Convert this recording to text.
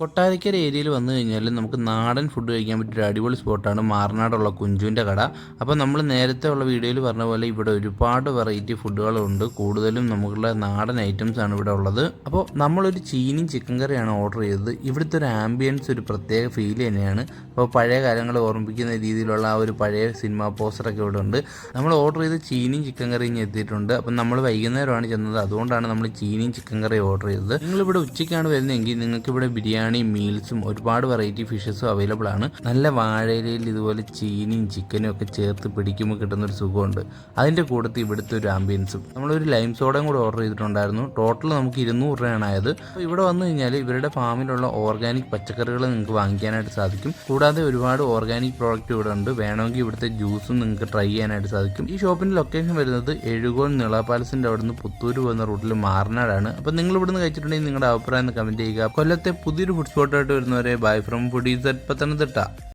കൊട്ടാരക്കര ഏരിയയിൽ വന്നു കഴിഞ്ഞാൽ നമുക്ക് നാടൻ ഫുഡ് കഴിക്കാൻ പറ്റിയൊരു അടിപൊളി സ്പോട്ടാണ് മാറനാടുള്ള കുഞ്ചുവിന്റെ കട. അപ്പോൾ നമ്മൾ നേരത്തെ ഉള്ള വീഡിയോയിൽ പറഞ്ഞ പോലെ ഇവിടെ ഒരുപാട് വെറൈറ്റി ഫുഡുകളുണ്ട് കൂടുതലും നമുക്കുള്ള നാടൻ ഐറ്റംസ് ആണ് ഇവിടെ ഉള്ളത്. അപ്പോൾ നമ്മളൊരു ചീനിയും ചിക്കൻ കറിയാണ് ഓർഡർ ചെയ്തത്. ഇവിടുത്തെ ഒരു ആംബിയൻസ് ഒരു പ്രത്യേക ഫീൽ തന്നെയാണ്. അപ്പോൾ പഴയ കാലങ്ങൾ ഓർമ്മിപ്പിക്കുന്ന രീതിയിലുള്ള ആ ഒരു പഴയ സിനിമ പോസ്റ്ററൊക്കെ ഇവിടെ ഉണ്ട്. നമ്മൾ ഓർഡർ ചെയ്ത് ചീനിയും ചിക്കൻ കറിയും എത്തിയിട്ടുണ്ട്. അപ്പം നമ്മൾ വൈകുന്നേരമാണ് ചെന്നത്. അതുകൊണ്ടാണ് നമ്മൾ ചീനിയും ചിക്കൻ കറിയും ഓർഡർ ചെയ്തത്. നിങ്ങളിവിടെ ഉച്ചയ്ക്കാണ് വരുന്നതെങ്കിൽ നിങ്ങൾക്ക് ഇവിടെ ബിരിയാണി മീൽസും ഒരുപാട് വെറൈറ്റി ഫിഷസും അവൈലബിൾ ആണ്. നല്ല വാഴയിലയിൽ ഇതുപോലെ ചീനിയും ചിക്കനും ഒക്കെ ചേർത്ത് പിടിക്കുമ്പോൾ കിട്ടുന്ന ഒരു സുഖമുണ്ട്. അതിന്റെ കൂട്ടത്തിൽ ഇവിടുത്തെ ഒരു ആംബിയൻസും നമ്മളൊരു ലൈം സോഡയും കൂടെ ഓർഡർ ചെയ്തിട്ടുണ്ടായിരുന്നു. ടോട്ടൽ നമുക്ക് ഇരുന്നൂറ് രൂപയാണ് ആയത്. ഇവിടെ വന്നു കഴിഞ്ഞാൽ ഇവരുടെ ഫാമിലുള്ള ഓർഗാനിക് പച്ചക്കറികൾ നിങ്ങൾക്ക് വാങ്ങിക്കാനായിട്ട് സാധിക്കും. കൂടാതെ ഒരുപാട് ഓർഗാനിക് പ്രോഡക്റ്റ് ഇവിടെ ഉണ്ട്. വേണമെങ്കിൽ ഇവിടുത്തെ ജ്യൂസും നിങ്ങൾക്ക് ട്രൈ ചെയ്യാനായിട്ട് സാധിക്കും. ഈ ഷോപ്പിന്റെ ലൊക്കേഷൻ വരുന്നത് എഴുകോൺ നിള പാലസിന്റെ അവിടെ നിന്ന് പുത്തൂര് പോകുന്ന റൂട്ടിൽ മാറനാടാണ്. അപ്പോൾ നിങ്ങൾ ഇവിടുന്ന് കഴിച്ചിട്ടുണ്ടെങ്കിൽ നിങ്ങളുടെ അഭിപ്രായം കമന്റ് ചെയ്യുക. കൊല്ലത്തെ പുതിയൊരു ഫുഡ് സ്പോട്ടായിട്ട് വരുന്നവരെ ബൈ ഫ്രം ഫുഡീസ് പത്തനംതിട്ട.